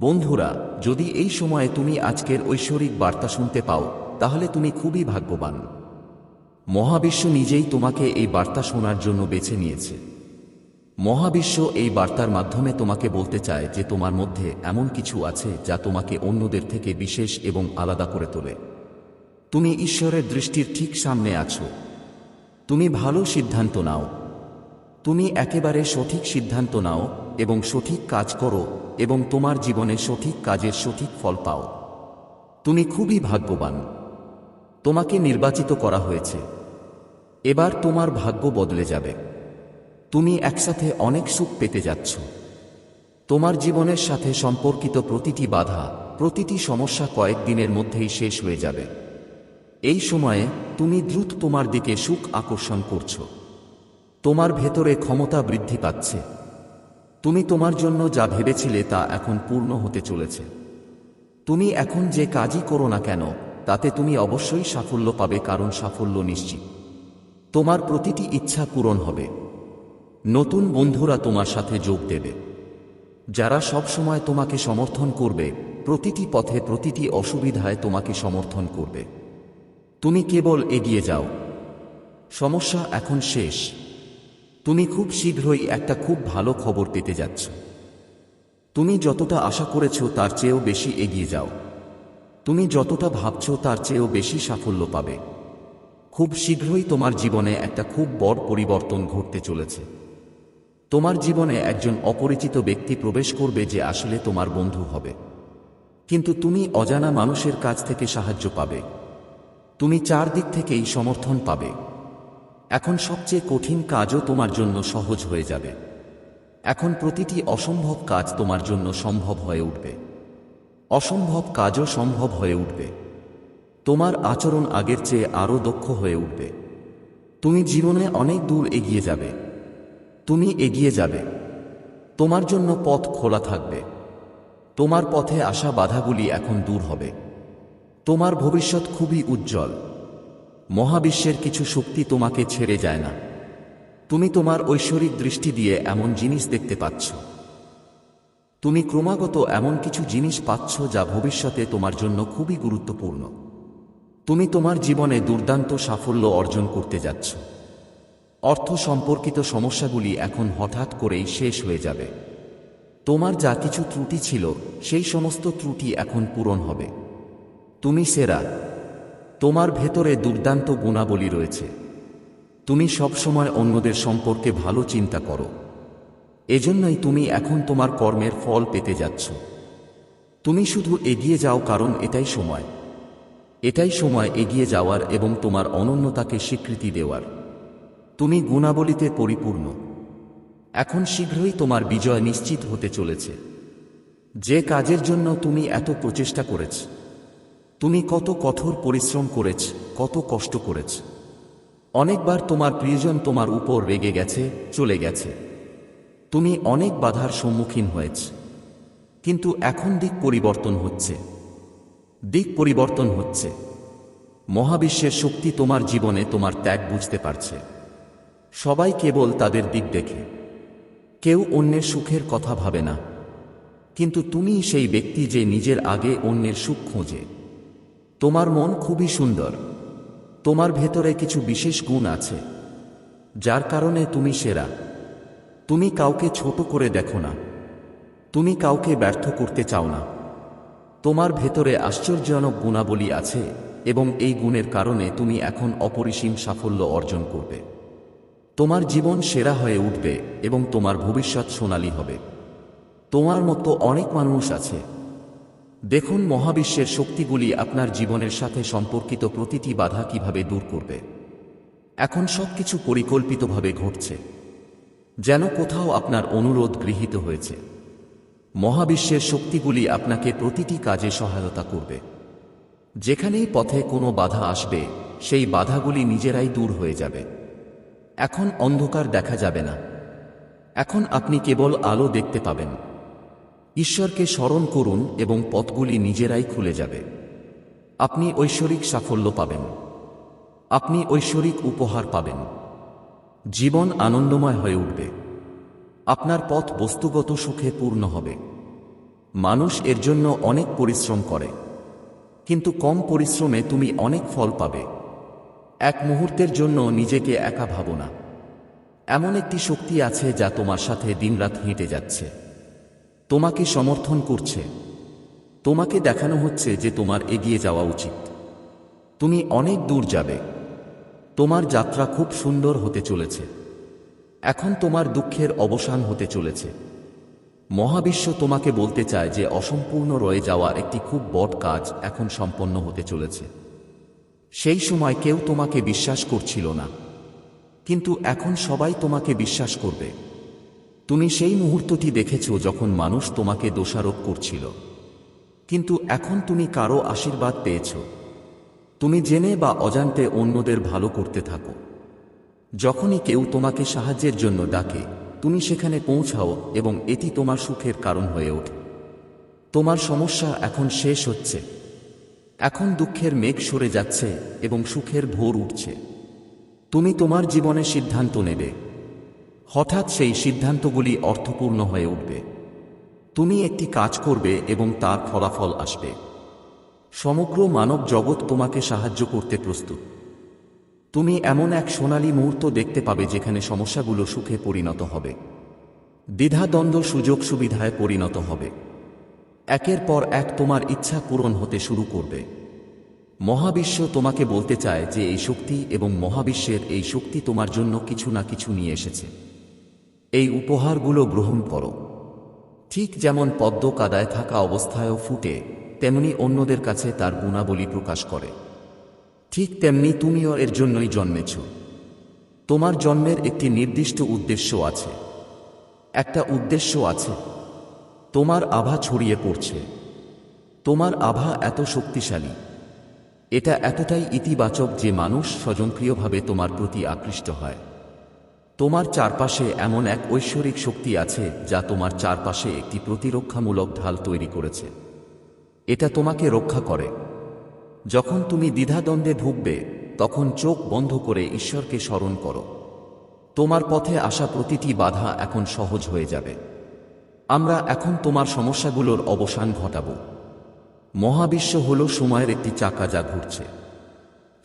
বন্ধুরা, যদি এই সময়ে তুমি আজকের ঐশ্বরিক বার্তা শুনতে পাও, তাহলে তুমি খুবই ভাগ্যবান। মহাবিশ্ব নিজেই তোমাকে এই বার্তা শোনার জন্য বেছে নিয়েছে। মহাবিশ্ব এই বার্তার মাধ্যমে তোমাকে বলতে চায় যে তোমার মধ্যে এমন কিছু আছে যা তোমাকে অন্যদের থেকে বিশেষ এবং আলাদা করে তোলে। তুমি ঈশ্বরের দৃষ্টির ঠিক সামনে আছো। তুমি ভালো সিদ্ধান্ত নাও। তুমি একেবারে সঠিক সিদ্ধান্ত নাও এবং সঠিক কাজ করো এবং তোমার জীবনে সঠিক কাজের সঠিক ফল পাও। তুমি খুবই ভাগ্যবান। তোমাকে নির্বাচিত করা হয়েছে। এবার তোমার ভাগ্য বদলে যাবে। তুমি একসাথে অনেক সুখ পেতে যাচ্ছ। তোমার জীবনের সাথে সম্পর্কিত প্রতিটি বাধা, প্রতিটি সমস্যা কয়েকদিনের মধ্যেই শেষ হয়ে যাবে। এই সময়ে তুমি দ্রুত তোমার দিকে সুখ আকর্ষণ করছ। তোমার ভেতরে ক্ষমতা বৃদ্ধি পাচ্ছে। তুমি তোমার জন্য যা ভেবেছিলে তা এখন পূর্ণ হতে চলেছে। তুমি এখন যে কাজই করো না কেন, তাতে তুমি অবশ্যই সাফল্য পাবে কারণ সাফল্য নিশ্চিত। তোমার প্রতিটি ইচ্ছা পূরণ হবে। নতুন বন্ধুরা তোমার সাথে যোগ দেবে। যারা সব সময় তোমাকে সমর্থন করবে, প্রতিটি পথে প্রতিটি অসুবিধায় তোমাকে সমর্থন করবে। তুমি কেবল এগিয়ে যাও। সমস্যা এখন শেষ। তুমি খুব শীঘ্রই একটা খুব ভালো খবর পেতে যাচ্ছ। তুমি যতটা আশা করেছ তার চেয়েও বেশি এগিয়ে যাও। তুমি যতটা ভাবছ তার চেয়েও বেশি সাফল্য পাবে। খুব শীঘ্রই তোমার জীবনে একটা খুব বড় পরিবর্তন ঘটতে চলেছে। তোমার জীবনে একজন অপরিচিত ব্যক্তি প্রবেশ করবে যে আসলে তোমার বন্ধু হবে। কিন্তু তুমি অজানা মানুষের কাছ থেকে সাহায্য পাবে। তুমি চারদিক থেকেই সমর্থন পাবে। এখন সবচেয়ে কঠিন কাজও তোমার জন্য সহজ হয়ে যাবে। এখন প্রতিটি অসম্ভব কাজ তোমার জন্য সম্ভব হয়ে উঠবে। অসম্ভব কাজও সম্ভব হয়ে উঠবে। তোমার আচরণ আগের চেয়ে আরও দক্ষ হয়ে উঠবে। তুমি জীবনে অনেক দূর এগিয়ে যাবে। তুমি এগিয়ে যাবে। তোমার জন্য পথ খোলা থাকবে। তোমার পথে আসা বাধাগুলি এখন দূর হবে। তোমার ভবিষ্যৎ খুবই উজ্জ্বল। মহাবিশ্বের কিছু শক্তি তোমাকে ছেড়ে যায় না। তুমি তোমার ঐশ্বরিক দৃষ্টি দিয়ে এমন জিনিস দেখতে পাচ্ছ। তুমি ক্রমাগত এমন কিছু জিনিস পাচ্ছ যা ভবিষ্যতে তোমার জন্য খুবই গুরুত্বপূর্ণ। তুমি তোমার জীবনে দুর্দান্ত সাফল্য অর্জন করতে যাচ্ছ। অর্থ সম্পর্কিত সমস্যাগুলি এখন হঠাৎ করেই শেষ হয়ে যাবে। তোমার যা কিছু ত্রুটি ছিল, সেই সমস্ত ত্রুটি এখন পূরণ হবে। তুমি সেরা তোমার ভেতরে দুর্দান্ত গুণাবলী রয়েছে। তুমি সবসময় অন্যদের সম্পর্কে ভালো চিন্তা করো। এজন্যই তুমি এখন তোমার কর্মের ফল পেতে যাচ্ছ। তুমি শুধু এগিয়ে যাও কারণ এটাই সময়। এটাই সময় এগিয়ে যাওয়ার এবং তোমার অনন্যতাকে স্বীকৃতি দেওয়ার। তুমি গুণাবলীতে পরিপূর্ণ। এখন শীঘ্রই তোমার বিজয় নিশ্চিত হতে চলেছে। যে কাজের জন্য তুমি এত প্রচেষ্টা করেছ তুমি কত কঠোর পরিশ্রম করেছ, কত কষ্ট করেছ। অনেকবার তোমার প্রিয়জন তোমার উপর রেগে গেছে, চলে গেছে। তুমি অনেক বাধার সম্মুখীন হয়েছ। কিন্তু এখন দিক পরিবর্তন হচ্ছে। দিক পরিবর্তন হচ্ছে। মহাবিশ্বের শক্তি তোমার জীবনে তোমার ত্যাগ বুঝতে পারছে। সবাই কেবল তাদের দিক দেখে। কেউ অন্যের সুখের কথা ভাবে না। কিন্তু তুমি সেই ব্যক্তি যে নিজের আগে অন্যের সুখ খোঁজে। তোমার মন খুবই সুন্দর। তোমার ভেতরে কিছু বিশেষ গুণ আছে, যার কারণে তুমি সেরা। তুমি কাউকে ছোট করে দেখো না। তুমি কাউকে ব্যর্থ করতে চাও না। তোমার ভেতরে আশ্চর্যজনক গুণাবলী আছে এবং এই গুণের কারণে তুমি এখন অপরিসীম সাফল্য অর্জন করবে। তোমার জীবন সেরা হয়ে উঠবে এবং তোমার ভবিষ্যৎ সোনালী হবে। তোমার মতো অনেক মানুষ আছে দেখুন মহাবিশ্বের শক্তিগুলি আপনার জীবনের সাথে সম্পর্কিত প্রতিটি বাধা কীভাবে দূর করবে। এখন সবকিছু পরিকল্পিতভাবে ঘটছে। যেন কোথাও আপনার অনুরোধ গৃহীত হয়েছে। মহাবিশ্বের শক্তিগুলি আপনাকে প্রতিটি কাজে সহায়তা করবে। যেখানেই পথে কোনো বাধা আসবে, সেই বাধাগুলি নিজেরাই দূর হয়ে যাবে। এখন অন্ধকার দেখা যাবে না। এখন আপনি কেবল আলো দেখতে পাবেন। ঈশ্বরকে স্মরণ করুন এবং পথগুলি নিজেরাই খুলে যাবে। আপনি ঐশ্বরিক সাফল্য পাবেন। আপনি ঐশ্বরিক উপহার পাবেন। জীবন আনন্দময় হয়ে উঠবে। আপনার পথ বস্তুগত সুখে পূর্ণ হবে। মানুষ এর জন্য অনেক পরিশ্রম করে। কিন্তু কম পরিশ্রমে তুমি অনেক ফল পাবে। এক মুহূর্তের জন্য নিজেকে একা ভাবো না। এমন একটি শক্তি আছে যা তোমার সাথে দিনরাত হেঁটে যাচ্ছে। তোমাকে সমর্থন করছে। তোমাকে দেখানো হচ্ছে যে তোমার এগিয়ে যাওয়া উচিত। তুমি অনেক দূর যাবে। তোমার যাত্রা খুব সুন্দর হতে চলেছে। এখন তোমার দুঃখের অবসান হতে চলেছে। মহাবিশ্ব তোমাকে বলতে চায় যে অসম্পূর্ণ রয়ে যাওয়া একটি খুব বড় কাজ এখন সম্পন্ন হতে চলেছে। সেই সময় কেউ তোমাকে বিশ্বাস করছিল না। কিন্তু এখন সবাই তোমাকে বিশ্বাস করবে। তুমি সেই মুহূর্তটি দেখেছ যখন মানুষ তোমাকে দোষারোপ করছিল। কিন্তু এখন তুমি কারও আশীর্বাদ পেয়েছ। তুমি জেনে বা অজান্তে অন্যদের ভালো করতে থাকো। যখনই কেউ তোমাকে সাহায্যের জন্য ডাকে, তুমি সেখানে পৌঁছাও এবং এটি তোমার সুখের কারণ হয়ে ওঠে। তোমার সমস্যা এখন শেষ হচ্ছে। এখন দুঃখের মেঘ সরে যাচ্ছে এবং সুখের ভোর উঠছে। তুমি তোমার জীবনে সিদ্ধান্ত নেবে। হঠাৎ সেই সিদ্ধান্তগুলি অর্থপূর্ণ হয়ে উঠবে। তুমি একটি কাজ করবে এবং তার ফলাফল আসবে। সমগ্র মানব জগৎ তোমাকে সাহায্য করতে প্রস্তুত। তুমি এমন এক সোনালী মুহূর্ত দেখতে পাবে যেখানে সমস্যাগুলো সুখে পরিণত হবে। দ্বিধাদ্বন্দ্ব সুযোগ সুবিধায় পরিণত হবে। একের পর এক তোমার ইচ্ছা পূরণ হতে শুরু করবে। মহাবিশ্ব তোমাকে বলতে চায় যে এই শক্তি এবং মহাবিশ্বের এই শক্তি তোমার জন্য কিছু না কিছু নিয়ে এসেছে। এই উপহারগুলো গ্রহণ করো। ঠিক যেমন পদ্ম কাদায় থাকা অবস্থায়ও ফুটে, তেমনি অন্যদের কাছে তার গুণাবলী প্রকাশ করে। ঠিক তেমনি তুমিও এর জন্যই জন্মেছ। তোমার জন্মের একটি নির্দিষ্ট উদ্দেশ্য আছে। একটা উদ্দেশ্য আছে। তোমার আভা ছড়িয়ে পড়ছে। তোমার আভা এত শক্তিশালী। এটা এতটাই ইতিবাচক যে মানুষ স্বজনক্রিয়ভাবে তোমার প্রতি আকৃষ্ট হয়। তোমার চারপাশে এমন এক ঐশ্বরিক শক্তি আছে যা তোমার চারপাশে একটি প্রতিরক্ষামূলক ঢাল তৈরি করেছে। এটা তোমাকে রক্ষা করে। যখন তুমি দ্বিধাদ্বন্দ্বে ভুগবে, তখন চোখ বন্ধ করে ঈশ্বরকে স্মরণ করো। তোমার পথে আসা প্রতিটি বাধা এখন সহজ হয়ে যাবে। আমরা এখন তোমার সমস্যাগুলোর অবসান ঘটাব। মহাবিশ্ব হল সময়ের একটি চাকা যা ঘুরছে।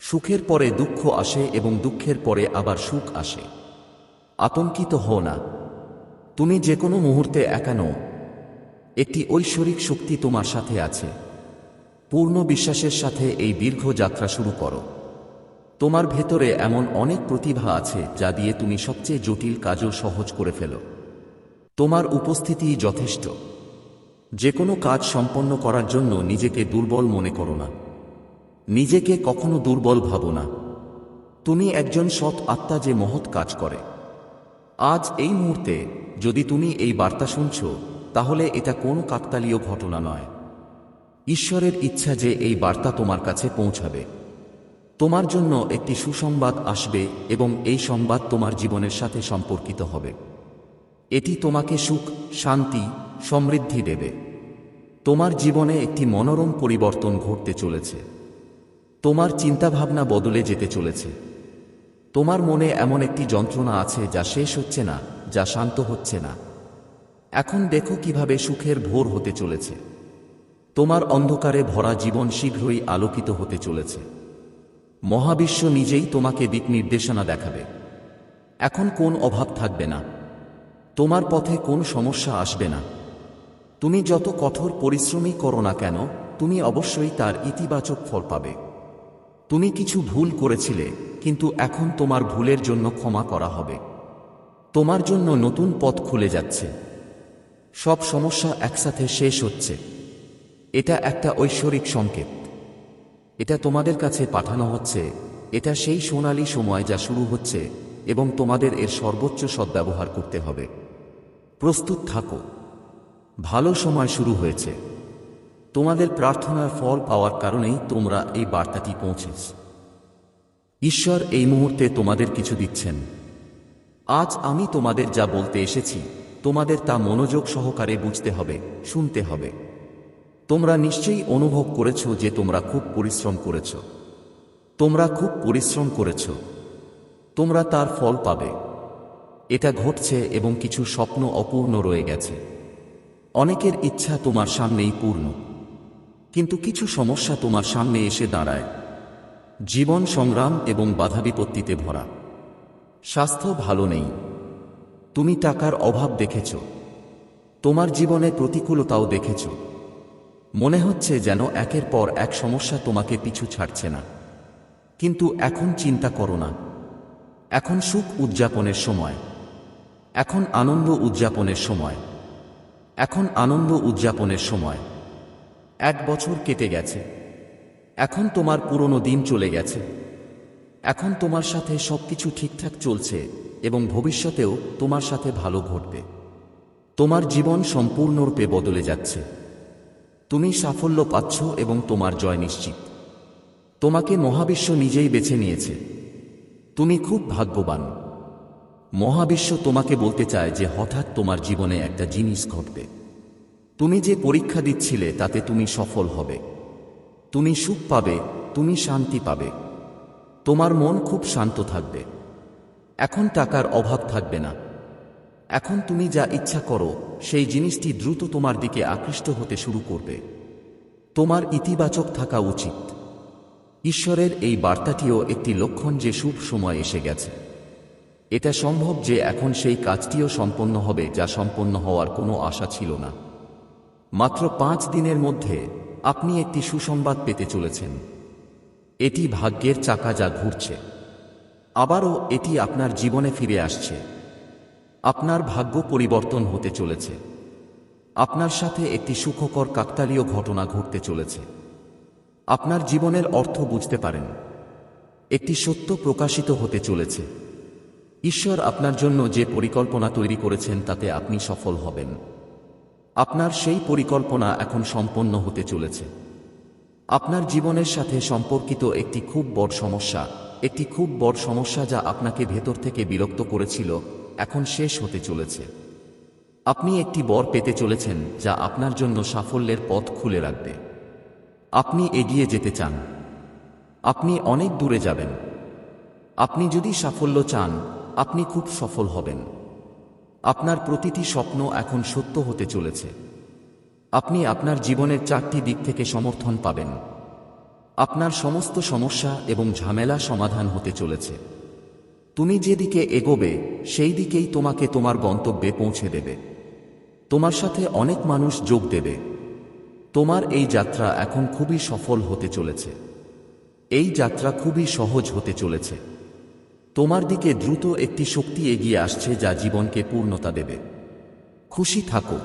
সুখের পরে দুঃখ আসে এবং দুঃখের পরে আবার সুখ আসে। আতঙ্কিত হও না। তুমি যে কোনো মুহূর্তে একানো একটি ঐশ্বরিক শক্তি তোমার সাথে আছে। পূর্ণ বিশ্বাসের সাথে এই দীর্ঘ যাত্রা শুরু করো। তোমার ভেতরে এমন অনেক প্রতিভা আছে যা দিয়ে তুমি সবচেয়ে জটিল কাজও সহজ করে ফেলো। তোমার উপস্থিতি যথেষ্ট। যে কোনো কাজ সম্পন্ন করার জন্য নিজেকে দুর্বল মনে করো না। নিজেকে কখনো দুর্বল ভাবো না। তুমি একজন সৎ আত্মা যে মহৎ কাজ করে। আজ এই মুহূর্তে যদি তুমি এই বার্তা শুনছ, তাহলে এটা কোনো কাকতালীয় ঘটনা নয়। ঈশ্বরের ইচ্ছা যে এই বার্তা তোমার কাছে পৌঁছাবে। তোমার জন্য একটি সুসংবাদ আসবে এবং এই সংবাদ তোমার জীবনের সাথে সম্পর্কিত হবে। এটি তোমাকে সুখ, শান্তি, সমৃদ্ধি দেবে। তোমার জীবনে একটি মনোরম পরিবর্তন ঘটতে চলেছে। তোমার চিন্তাভাবনা বদলে যেতে চলেছে। তোমার মনে এমন একটি যন্ত্রণা আছে যা শেষ হচ্ছে না, যা শান্ত হচ্ছে না। এখন দেখো কীভাবে সুখের ভোর হতে চলেছে। তোমার অন্ধকারে ভরা জীবন শীঘ্রই আলোকিত হতে চলেছে। মহাবিশ্ব নিজেই তোমাকে দিক নির্দেশনা দেখাবে। এখন কোন অভাব থাকবে না। তোমার পথে কোন সমস্যা আসবে না। তুমি যত কঠোর পরিশ্রমই করো না কেন, তুমি অবশ্যই তার ইতিবাচক ফল পাবে। তুমি কিছু ভুল করেছিলে, কিন্তু এখন তোমার ভুলের জন্য ক্ষমা করা হবে। তোমার জন্য নতুন পথ খুলে যাচ্ছে। সব সমস্যা একসাথে শেষ হচ্ছে। এটা একটা ঐশ্বরিক সংকেত। এটা তোমাদের কাছে পাঠানো হচ্ছে। এটা সেই সোনালী সময় যা শুরু হচ্ছে এবং তোমাদের এর সর্বোচ্চ সদ্ব্যবহার করতে হবে। প্রস্তুত থাকো। ভালো সময় শুরু হয়েছে। তোমাদের প্রার্থনার ফল পাওয়ার কারণেই তোমরা এই বার্তাটি পৌঁছেছ। ঈশ্বর এই মুহূর্তে তোমাদের কিছু দিচ্ছেন। আজ আমি তোমাদের যা বলতে এসেছি, তোমাদের তা মনোযোগ সহকারে বুঝতে হবে, শুনতে হবে। তোমরা নিশ্চয়ই অনুভব করেছ যে তোমরা খুব পরিশ্রম করেছ। তোমরা খুব পরিশ্রম করেছ। তোমরা তার ফল পাবে। এটা ঘটছে এবং কিছু স্বপ্ন অপূর্ণ রয়ে গেছে। অনেকের ইচ্ছা তোমার সামনেই পূর্ণ। কিন্তু কিছু সমস্যা তোমার সামনে এসে দাঁড়ায়। জীবন সংগ্রাম এবং বাধা বিপত্তিতে ভরা। স্বাস্থ্য ভালো নেই। তুমি টাকার অভাব দেখেছ। তোমার জীবনে প্রতিকূলতাও দেখেছ। মনে হচ্ছে যেন একের পর এক সমস্যা তোমাকে পিছু ছাড়ছে না। কিন্তু এখন চিন্তা করো না। এখন সুখ উদযাপনের সময়। এখন আনন্দ উদযাপনের সময়। এখন আনন্দ উদযাপনের সময়। এক বছর কেটে গেছে। এখন তোমার পুরনো দিন চলে গেছে। এখন তোমার সাথে সবকিছু ঠিকঠাক চলছে এবং ভবিষ্যতেও তোমার সাথে ভালো ঘটবে। তোমার জীবন সম্পূর্ণরূপে বদলে যাচ্ছে। তুমি সাফল্য পাচ্ছ এবং তোমার জয় নিশ্চিত। তোমাকে মহাবিশ্ব নিজেই বেছে নিয়েছে। তুমি খুব ভাগ্যবান। মহাবিশ্ব তোমাকে বলতে চায় যে হঠাৎ তোমার জীবনে একটা জিনিস ঘটবে। তুমি যে পরীক্ষা দিচ্ছিলে, তাতে তুমি সফল হবে। তুমি সুখ পাবে, তুমি শান্তি পাবে। তোমার মন খুব শান্ত থাকবে। এখন টাকার অভাব থাকবে না। এখন তুমি যা ইচ্ছা করো, সেই জিনিসটি দ্রুত তোমার দিকে আকৃষ্ট হতে শুরু করবে। তোমার ইতিবাচক থাকা উচিত। ঈশ্বরের এই বার্তাটিও একটি লক্ষণ যে শুভ সময় এসে গেছে। এটা সম্ভব যে এখন সেই কাজটিও সম্পন্ন হবে, যা সম্পন্ন হওয়ার কোনো আশা ছিল না। মাত্র পাঁচ দিনের মধ্যে আপনি একটি সুসংবাদ পেতে চলেছেন। এটি ভাগ্যের চাকা যা ঘুরছে। আবারও এটি আপনার জীবনে ফিরে আসছে। আপনার ভাগ্য পরিবর্তন হতে চলেছে। আপনার সাথে একটি সুখকর কাকতালীয় ঘটনা ঘটতে চলেছে। আপনার জীবনের অর্থ বুঝতে পারেন। একটি সত্য প্রকাশিত হতে চলেছে। ঈশ্বর আপনার জন্য যে পরিকল্পনা তৈরি করেছেন তাতে আপনি সফল হবেন। আপনার সেই পরিকল্পনা এখন সম্পন্ন হতে চলেছে। আপনার জীবনের সাথে সম্পর্কিত একটি খুব বড় সমস্যা, একটি খুব বড় সমস্যা যা আপনাকে ভেতর থেকে বিরক্ত করেছিল, এখন শেষ হতে চলেছে। আপনি একটি বর পেতে চলেছেন যা আপনার জন্য সাফল্যের পথ খুলে রাখবে। আপনি এগিয়ে যেতে চান। আপনি অনেক দূরে যাবেন। আপনি যদি সাফল্য চান, আপনি খুব সফল হবেন। আপনার প্রতিটি স্বপ্ন এখন সত্য হতে চলেছে। আপনি আপনার জীবনের চারটি দিক থেকে সমর্থন পাবেন। আপনার সমস্ত সমস্যা এবং ঝামেলা সমাধান হতে চলেছে। তুমি যেদিকে এগোবে, সেই দিকেই তোমাকে তোমার গন্তব্যে পৌঁছে দেবে। তোমার সাথে অনেক মানুষ যোগ দেবে। তোমার এই যাত্রা এখন খুবই সফল হতে চলেছে। এই যাত্রা খুবই সহজ হতে চলেছে। তোমার দিকে দ্রুত একটি শক্তি এগিয়ে আসছে যা জীবনকে পূর্ণতা দেবে। খুশি থাকো।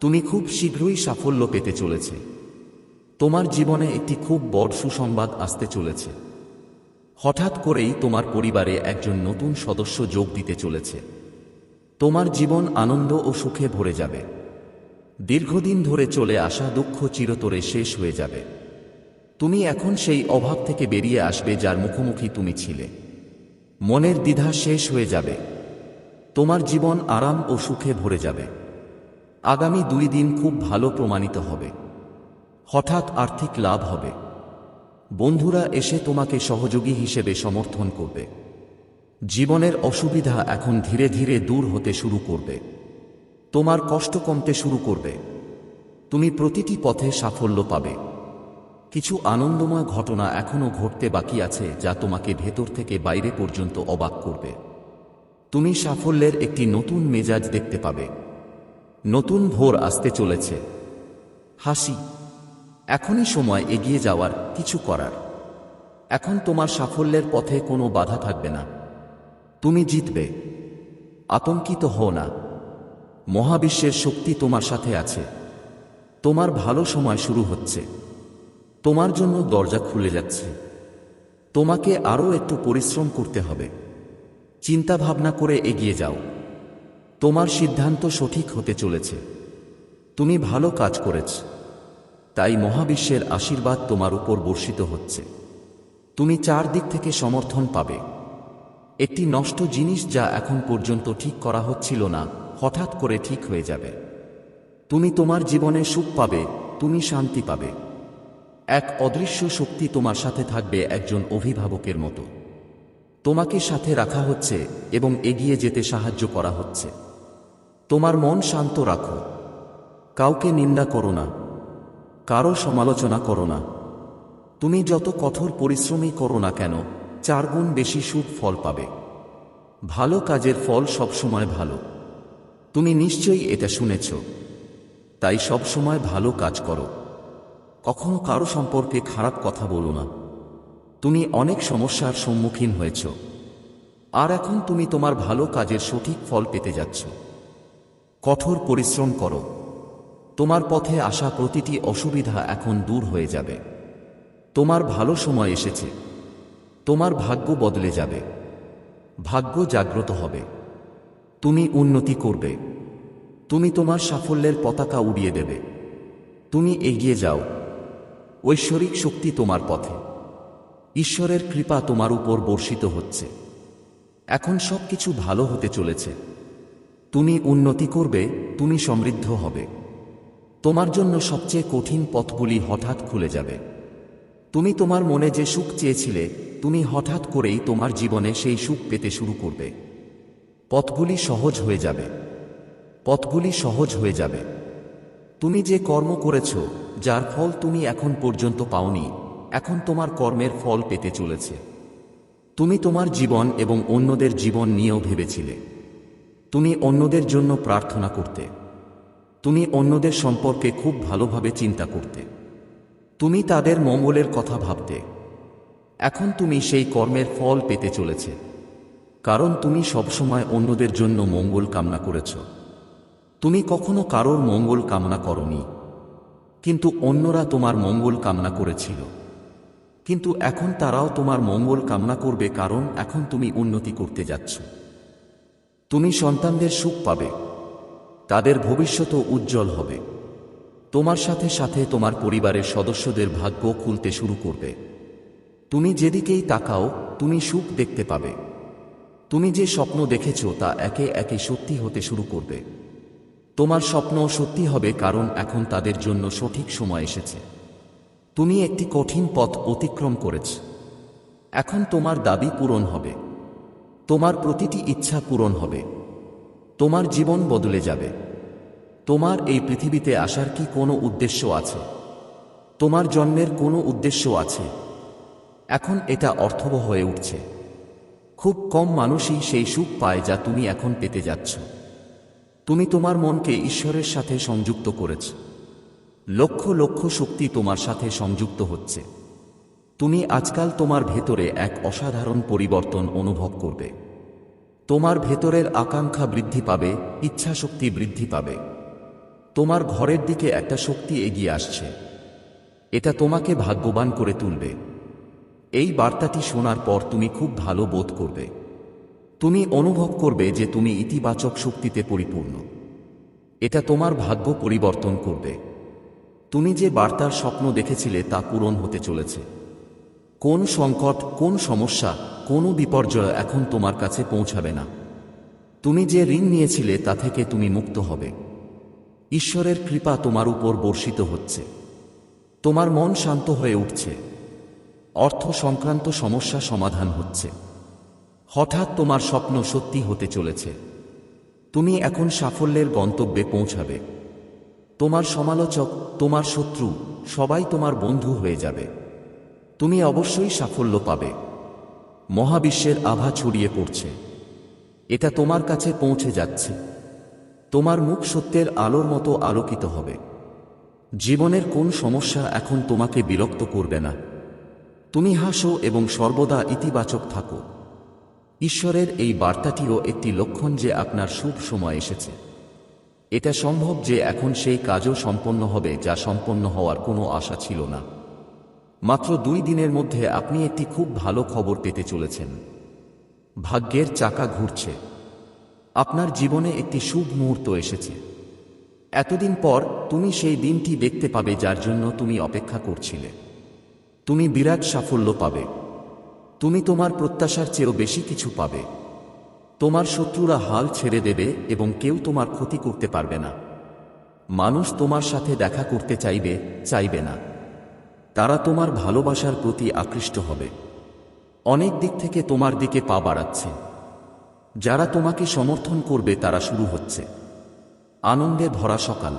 তুমি খুব শীঘ্রই সাফল্য পেতে চলেছে। তোমার জীবনে একটি খুব বড় সুসংবাদ আসতে চলেছে। হঠাৎ করেই তোমার পরিবারে একজন নতুন সদস্য যোগ দিতে চলেছে। তোমার জীবন আনন্দ ও সুখে ভরে যাবে। দীর্ঘদিন ধরে চলে আসা দুঃখ চিরতরে শেষ হয়ে যাবে। তুমি এখন সেই অভাব থেকে বেরিয়ে আসবে যার মুখোমুখি তুমি ছিলে। মনের দ্বিধা শেষ হয়ে যাবে। তোমার জীবন আরাম ও সুখে ভরে যাবে। আগামী দুই দিন খুব ভালো প্রমাণিত হবে। হঠাৎ আর্থিক লাভ হবে। বন্ধুরা এসে তোমাকে সহযোগী হিসেবে সমর্থন করবে। জীবনের অসুবিধা এখন ধীরে ধীরে দূর হতে শুরু করবে। তোমার কষ্ট কমতে শুরু করবে। তুমি প্রতিটি পথে সাফল্য পাবে। কিছু আনন্দময় ঘটনা এখনও ঘটতে বাকি আছে যা তোমাকে ভেতর থেকে বাইরে পর্যন্ত অবাক করবে। তুমি সাফল্যের একটি নতুন মেজাজ দেখতে পাবে। নতুন ভোর আসতে চলেছে। হাসি। এখনই সময় এগিয়ে যাওয়ার, কিছু করার। এখন তোমার সাফল্যের পথে কোনো বাধা থাকবে না। তুমি জিতবে। আতঙ্কিত হও না। মহাবিশ্বের শক্তি তোমার সাথে আছে। তোমার ভালো সময় শুরু হচ্ছে। তোমার জন্য দরজা খুলে যাচ্ছে। তোমাকে আরও একটু পরিশ্রম করতে হবে। চিন্তা ভাবনা করে এগিয়ে যাও। তোমার সিদ্ধান্ত সঠিক হতে চলেছে। তুমি ভালো কাজ করেছ। তাই মহাবিশ্বের আশীর্বাদ তোমার উপর বর্ষিত হচ্ছে। তুমি চারদিক থেকে সমর্থন পাবে। একটি নষ্ট জিনিস যা এখন পর্যন্ত ঠিক করা হচ্ছিল না, হঠাৎ করে ঠিক হয়ে যাবে। তুমি তোমার জীবনে সুখ পাবে, তুমি শান্তি পাবে। এক অদৃশ্য শক্তি তোমার সাথে থাকবে একজন অভিভাবকের মতো। তোমাকে সাথে রাখা হচ্ছে এবং এগিয়ে যেতে সাহায্য করা হচ্ছে। তোমার মন শান্ত রাখো। কাউকে নিন্দা করো না। কারও সমালোচনা করো না। তুমি যত কঠোর পরিশ্রমই করো না কেন, চার গুণ বেশি শুভ ফল পাবে। ভালো কাজের ফল সবসময় ভালো। তুমি নিশ্চয়ই এটা শুনেছ। তাই সবসময় ভালো কাজ করো। কখনো কারও সম্পর্কে খারাপ কথা বলো না। তুমি অনেক সমস্যার সম্মুখীন হয়েছ। আর এখন তুমি তোমার ভালো কাজের সঠিক ফল পেতে যাচ্ছ। কঠোর পরিশ্রম করো। তোমার পথে আসা প্রতিটি অসুবিধা এখন দূর হয়ে যাবে। তোমার ভালো সময় এসেছে। তোমার ভাগ্য বদলে যাবে। ভাগ্য জাগ্রত হবে। তুমি উন্নতি করবে। তুমি তোমার সাফল্যের পতাকা উড়িয়ে দেবে। তুমি এগিয়ে যাও। ঐশ্বরিক শক্তি তোমার পথে। ঈশ্বরের কৃপা তোমার উপর বর্ষিত হচ্ছে। এখন সব কিছু ভালো হতে চলেছে। তুমি উন্নতি করবে, তুমি সমৃদ্ধ হবে। তোমার জন্য সবচেয়ে কঠিন পথগুলি হঠাৎ খুলে যাবে। তুমি তোমার মনে যে সুখ চেয়েছিলে, তুমি হঠাৎ করেই তোমার জীবনে সেই সুখ পেতে শুরু করবে। পথগুলি সহজ হয়ে যাবে। পথগুলি সহজ হয়ে যাবে। তুমি যে কর্ম করেছ, যার ফল তুমি এখন পর্যন্ত পাওনি, এখন তোমার কর্মের ফল পেতে চলেছে। তুমি তোমার জীবন এবং অন্যদের জীবন নিয়েও ভেবেছিলে। তুমি অন্যদের জন্য প্রার্থনা করতে। তুমি অন্যদের সম্পর্কে খুব ভালোভাবে চিন্তা করতে। তুমি তাদের মঙ্গলের কথা ভাবতে। এখন তুমি সেই কর্মের ফল পেতে চলেছে। কারণ তুমি সবসময় অন্যদের জন্য মঙ্গল কামনা করেছ। তুমি কখনো কারোর মঙ্গল কামনা করনি। কিন্তু অন্যরা তোমার মঙ্গল কামনা করেছিল। কিন্তু এখন তারাও তোমার মঙ্গল কামনা করবে কারণ এখন তুমি উন্নতি করতে যাচ্ছ। তুমি সন্তানদের সুখ পাবে। তাদের ভবিষ্যতও উজ্জ্বল হবে। তোমার সাথে সাথে তোমার পরিবারের সদস্যদের ভাগ্য খুলতে শুরু করবে। তুমি যেদিকেই তাকাও, তুমি সুখ দেখতে পাবে। তুমি যে স্বপ্ন দেখেছ তা একে একে সত্যি হতে শুরু করবে। তোমার স্বপ্ন সত্যি হবে কারণ এখন তাদের জন্য সঠিক সময় এসেছে। তুমি একটি কঠিন পথ অতিক্রম করেছ। এখন তোমার দাবি পূরণ হবে। তোমার প্রতিটি ইচ্ছা পূরণ হবে। তোমার জীবন বদলে যাবে। তোমার এই পৃথিবীতে আসার কি কোনো উদ্দেশ্য আছে? তোমার জন্মের কোনো উদ্দেশ্য আছে? এখন এটা অর্থবহ হয়ে উঠছে। খুব কম মানুষই সেই সুখ পায় যা তুমি এখন পেতে যাচ্ছ। তুমি তোমার মনকে ঈশ্বরের সাথে সংযুক্ত করেছ। লক্ষ লক্ষ শক্তি তোমার সাথে সংযুক্ত হচ্ছে। তুমি আজকাল তোমার ভেতরে এক অসাধারণ পরিবর্তন অনুভব করবে। তোমার ভেতরের আকাঙ্ক্ষা বৃদ্ধি পাবে ইচ্ছা শক্তি বৃদ্ধি পাবে। তোমার ঘরের দিকে একটা শক্তি এগিয়ে আসছে। এটা তোমাকে ভাগ্যবান করে তুলবে। এই বার্তাটি শোনার পর তুমি খুব ভালো বোধ করবে। তুমি অনুভব করবে যে তুমি ইতিবাচক শক্তিতে পরিপূর্ণ। এটা তোমার ভাগ্য পরিবর্তন করবে। তুমি যে বার্তার স্বপ্ন দেখেছিলে তা পূরণ হতে চলেছে। কোন সংকট, কোন সমস্যা, কোনো বিপর্যয় এখন তোমার কাছে পৌঁছাবে না। তুমি যে ঋণ নিয়েছিলে তা থেকে তুমি মুক্ত হবে। ঈশ্বরের কৃপা তোমার উপর বর্ষিত হচ্ছে। তোমার মন শান্ত হয়ে উঠছে। অর্থ সংক্রান্ত সমস্যা সমাধান হচ্ছে। হঠাৎ তোমার স্বপ্ন সত্যি হতে চলেছে। তুমি এখন সাফল্যের গন্তব্যে পৌঁছাবে। তোমার সমালোচক, তোমার শত্রু, সবাই তোমার বন্ধু হয়ে যাবে। তুমি অবশ্যই সাফল্য পাবে। মহাবিশ্বের আভা ছড়িয়ে পড়ছে। এটা তোমার কাছে পৌঁছে যাচ্ছে। তোমার মুখ সত্যের আলোর মতো আলোকিত হবে। জীবনের কোন সমস্যা এখন তোমাকে বিরক্ত করবে না। তুমি হাসো এবং সর্বদা ইতিবাচক থাকো। ঈশ্বরের এই বার্তাটিও একটি লক্ষণ যে আপনার শুভ সময় এসেছে। এটা সম্ভব যে এখন সেই কাজও সম্পন্ন হবে যা সম্পন্ন হওয়ার কোনো আশা ছিল না। মাত্র দুই দিনের মধ্যে আপনি একটি খুব ভালো খবর পেতে চলেছেন। ভাগ্যের চাকা ঘুরছে। আপনার জীবনে একটি শুভ মুহূর্ত এসেছে। এতদিন পর তুমি সেই দিনটি দেখতে পাবে যার জন্য তুমি অপেক্ষা করছিলে। তুমি বিরাট সাফল্য পাবে। তুমি তোমার প্রত্যাশার চেয়েও বেশি কিছু পাবে। তোমার শত্রুরা হাল ছেড়ে দেবে এবং কেউ তোমার ক্ষতি করতে পারবে না। মানুষ তোমার সাথে দেখা করতে চাইবে চাইবে না। তারা তোমার ভালোবাসার প্রতি আকৃষ্ট হবে। অনেক দিক থেকে তোমার দিকে পা বাড়াচ্ছে। যারা তোমাকে সমর্থন করবে, তারা শুরু হচ্ছে। আনন্দে ভরা সকাল।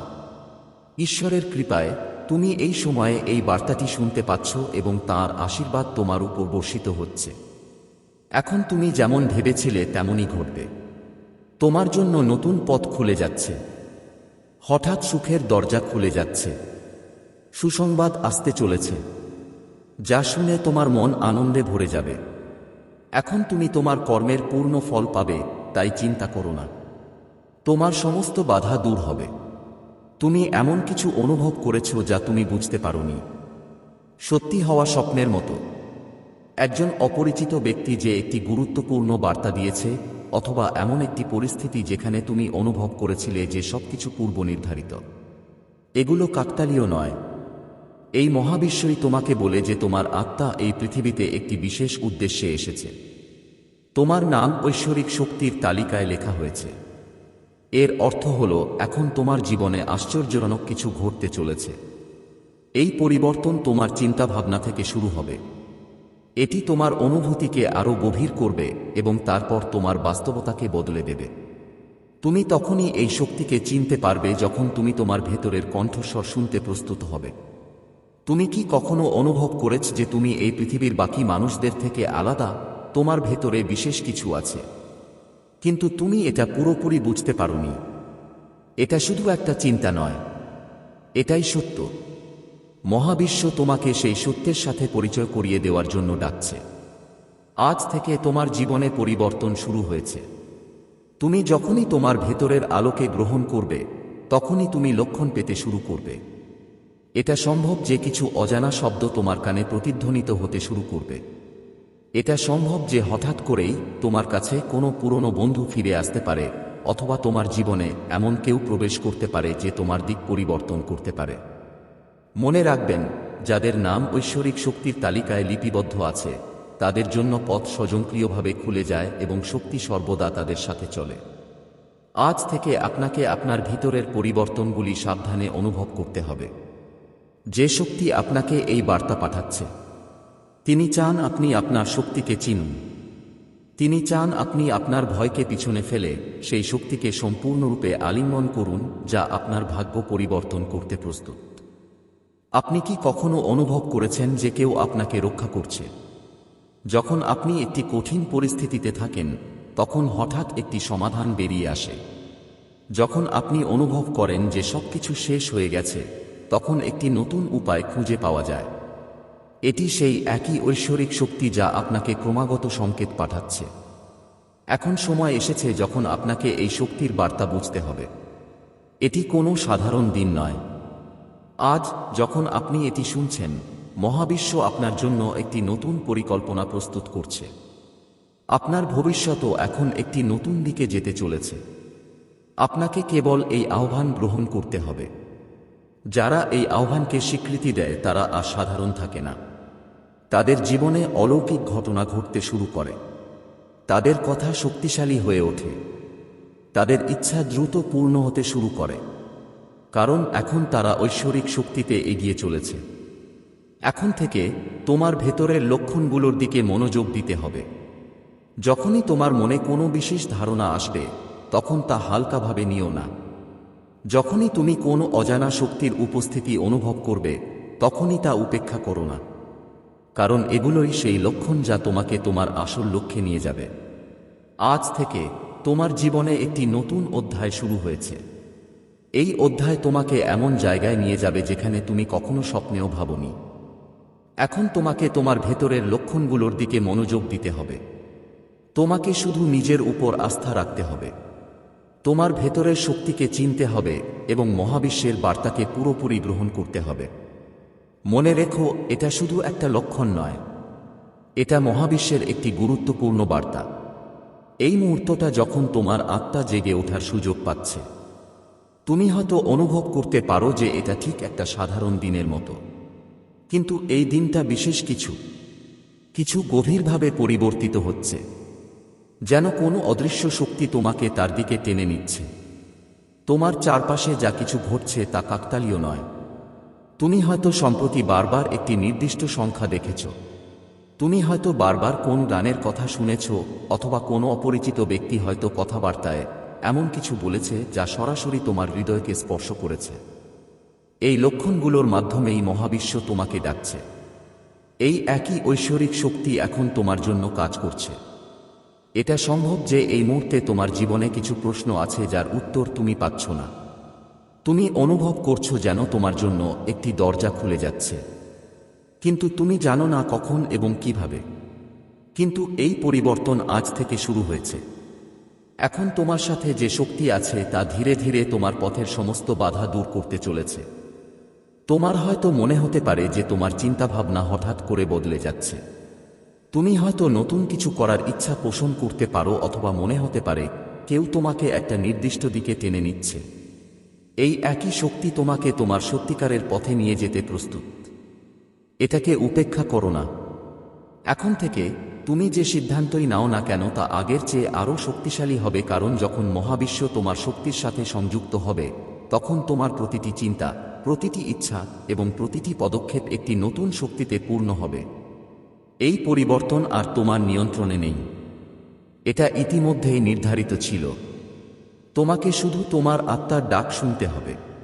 ঈশ্বরের কৃপায় তুমি এই সময়ে এই বার্তাটি শুনতে পাচ্ছ এবং তার আশীর্বাদ তোমার উপর বর্ষিত হচ্ছে। এখন তুমি যেমন ভেবেছিলে, তেমনই ঘটবে। তোমার জন্য নতুন পথ খুলে যাচ্ছে। হঠাৎ সুখের দরজা খুলে যাচ্ছে। সুসংবাদ আসতে চলেছে। যা শুনে তোমার মন আনন্দে ভরে যাবে। এখন তুমি তোমার কর্মের পূর্ণ ফল পাবে, তাই চিন্তা করো না। তোমার সমস্ত বাধা দূর হবে। তুমি এমন কিছু অনুভব করেছ যা তুমি বুঝতে পারোনি। সত্যি হওয়া স্বপ্নের মতো। একজন অপরিচিত ব্যক্তি যে একটি গুরুত্বপূর্ণ বার্তা দিয়েছে, অথবা এমন একটি পরিস্থিতি যেখানে তুমি অনুভব করেছিলে যে সবকিছু পূর্ব নির্ধারিত। এগুলো কাকতালীয় নয়। এই মহাবিশ্বই তোমাকে বলে যে তোমার আত্মা এই পৃথিবীতে একটি বিশেষ উদ্দেশ্যে এসেছে। তোমার নাম ঐশ্বরিক শক্তির তালিকায় লেখা হয়েছে। এর অর্থ হল, এখন তোমার জীবনে আশ্চর্যজনক কিছু ঘটতে চলেছে। এই পরিবর্তন তোমার চিন্তাভাবনা থেকে শুরু হবে। এটি তোমার অনুভূতিকে আরও গভীর করবে এবং তারপর তোমার বাস্তবতাকে বদলে দেবে। তুমি তখনই এই শক্তিকে চিনতে পারবে যখন তুমি তোমার ভেতরের কণ্ঠস্বর শুনতে প্রস্তুত হবে। তুমি কি কখনো অনুভব করেছ যে তুমি এই পৃথিবীর বাকি মানুষদের থেকে আলাদা? তোমার ভেতরে বিশেষ কিছু আছে। কিন্তু তুমি এটা পুরোপুরি বুঝতে পারোনি। এটা শুধু একটা চিন্তা নয়। এটাই সত্য। মহাবিশ্ব তোমাকে সেই সত্যের সাথে পরিচয় করিয়ে দেওয়ার জন্য ডাকছে। আজ থেকে তোমার জীবনে পরিবর্তন শুরু হয়েছে। তুমি যখনই তোমার ভেতরের আলোকে গ্রহণ করবে, তখনই তুমি লক্ষণ পেতে শুরু করবে। এটা সম্ভব যে কিছু অজানা শব্দ তোমার কানে প্রতিধ্বনিত হতে শুরু করবে। এটা সম্ভব যে হঠাৎ করেই তোমার কাছে কোনো পুরনো বন্ধু ফিরে আসতে পারে, অথবা তোমার জীবনে এমন কেউ প্রবেশ করতে পারে যে তোমার দিক পরিবর্তন করতে পারে। মনে রাখবেন, যাদের নাম ঐশ্বরিক শক্তির তালিকায় লিপিবদ্ধ আছে, তাদের জন্য পথ স্বয়ংক্রিয়ভাবে খুলে যায় এবং শক্তি সর্বদা তাদের সাথে চলে। আজ থেকে আপনাকে আপনার ভিতরের পরিবর্তনগুলি সাবধানে অনুভব করতে হবে। যে শক্তি আপনাকে এই বার্তা পাঠাচ্ছে তিনি চান আপনি আপনার শক্তিকে চিনুন। তিনি চান আপনি আপনার ভয়কে পিছনে ফেলে সেই শক্তিকে সম্পূর্ণরূপে আলিঙ্গন করুন, যা আপনার ভাগ্য পরিবর্তন করতে প্রস্তুত। আপনি কি কখনো অনুভব করেছেন যে কেউ আপনাকে রক্ষা করছে? যখন আপনি একটি কঠিন পরিস্থিতিতে থাকেন, তখন হঠাৎ একটি সমাধান বেরিয়ে আসে। যখন আপনি অনুভব করেন যে সবকিছু শেষ হয়ে গেছে, তখন একটি নতুন উপায় খুঁজে পাওয়া যায়। এটি সেই একই ঐশ্বরিক শক্তি যা আপনাকে ক্রমাগত সংকেত পাঠাচ্ছে। এখন সময় এসেছে যখন আপনাকে এই শক্তির বার্তা বুঝতে হবে। এটি কোনো সাধারণ দিন নয়। আজ যখন আপনি এটি শুনছেন, মহাবিশ্ব আপনার জন্য একটি নতুন পরিকল্পনা প্রস্তুত করছে। আপনার ভবিষ্যতও এখন একটি নতুন দিকে যেতে চলেছে। আপনাকে কেবল এই আহ্বান গ্রহণ করতে হবে। যারা এই আহ্বানকে স্বীকৃতি দেয় তারা আর সাধারণ থাকে না। তাদের জীবনে অলৌকিক ঘটনা ঘটতে শুরু করে। তাদের কথা শক্তিশালী হয়ে ওঠে। তাদের ইচ্ছা দ্রুত পূর্ণ হতে শুরু করে। কারণ এখন তারা ঐশ্বরিক শক্তিতে এগিয়ে চলেছে। এখন থেকে তোমার ভেতরের লক্ষণগুলোর দিকে মনোযোগ দিতে হবে। যখনই তোমার মনে কোনো বিশেষ ধারণা আসবে, তখন তা হালকাভাবে নিও না। যখনই তুমি কোনো অজানা শক্তির উপস্থিতি অনুভব করবে, তখনই তা উপেক্ষা করো না। কারণ এগুলোই সেই লক্ষণ যা তোমাকে তোমার আসল লক্ষ্যে নিয়ে যাবে। আজ থেকে তোমার জীবনে একটি নতুন অধ্যায় শুরু হয়েছে। এই অধ্যায় তোমাকে এমন জায়গায় নিয়ে যাবে যেখানে তুমি কখনো স্বপ্নেও ভাবনি। এখন তোমাকে তোমার ভেতরের লক্ষণগুলোর দিকে মনোযোগ দিতে হবে। তোমাকে শুধু নিজের উপর আস্থা রাখতে হবে। তোমার ভেতরের শক্তিকে চিনতে হবে এবং মহাবিশ্বের বার্তাকে পুরোপুরি গ্রহণ করতে হবে। মনে রেখো, এটা শুধু একটা লক্ষণ নয়। এটা মহাবিশ্বের একটি গুরুত্বপূর্ণ বার্তা। এই মুহূর্তটা যখন তোমার আত্মা জেগে ওঠার সুযোগ পাচ্ছে। তুমি হয়তো অনুভব করতে পারো যে এটা ঠিক একটা সাধারণ দিনের মতো। কিন্তু এই দিনটা বিশেষ কিছু। কিছু গভীরভাবে পরিবর্তিত হচ্ছে। যেন কোনো অদৃশ্য শক্তি তোমাকে তার দিকে টেনে নিচ্ছে। তোমার চারপাশে যা কিছু ঘটছে তা কাকতালীয় নয়। তুমি হয়তো সম্প্রতি বারবার একটি নির্দিষ্ট সংখ্যা দেখেছ। তুমি হয়তো বারবার কোন গানের কথা শুনেছ অথবা কোনো অপরিচিত ব্যক্তি হয়তো কথাবার্তায় এমন কিছু বলেছে যা সরাসরি তোমার হৃদয়কে স্পর্শ করেছে। এই লক্ষণগুলোর মাধ্যমেই মহাবিশ্ব তোমাকে ডাকছে। এই একই ঐশ্বরিক শক্তি এখন তোমার জন্য কাজ করছে। এটা সম্ভব যে এই মুহূর্তে তোমার জীবনে কিছু প্রশ্ন আছে যার উত্তর তুমি পাচ্ছ না। তুমি অনুভব করছ যেন তোমার জন্য একটি দরজা খুলে যাচ্ছে। কিন্তু তুমি জানো না কখন এবং কীভাবে। কিন্তু এই পরিবর্তন আজ থেকে শুরু হয়েছে। এখন তোমার সাথে যে শক্তি আছে তা ধীরে ধীরে তোমার পথের সমস্ত বাধা দূর করতে চলেছে। তোমার হয়তো মনে হতে পারে যে তোমার চিন্তাভাবনা হঠাৎ করে বদলে যাচ্ছে। তুমি হয়তো নতুন কিছু করার ইচ্ছা পোষণ করতে পারো অথবা মনে হতে পারে কেউ তোমাকে একটা নির্দিষ্ট দিকে টেনে নিচ্ছে। এই একই শক্তি তোমাকে তোমার সত্যিকারের পথে নিয়ে যেতে প্রস্তুত। এটাকে উপেক্ষা করো না। এখন থেকে তুমি যে সিদ্ধান্তই নাও না কেন তা আগের চেয়ে আরও শক্তিশালী হবে কারণ যখন মহাবিশ্ব তোমার শক্তির সাথে সংযুক্ত হবে, তখন তোমার প্রতিটি চিন্তা, প্রতিটি ইচ্ছা এবং প্রতিটি পদক্ষেপ একটি নতুন শক্তিতে পূর্ণ হবে। এই পরিবর্তন আর তোমার নিয়ন্ত্রণে নেই। এটা ইতিমধ্যেই নির্ধারিত ছিল। তোমাকে শুধু তোমার আত্মার ডাক শুনতে হবে।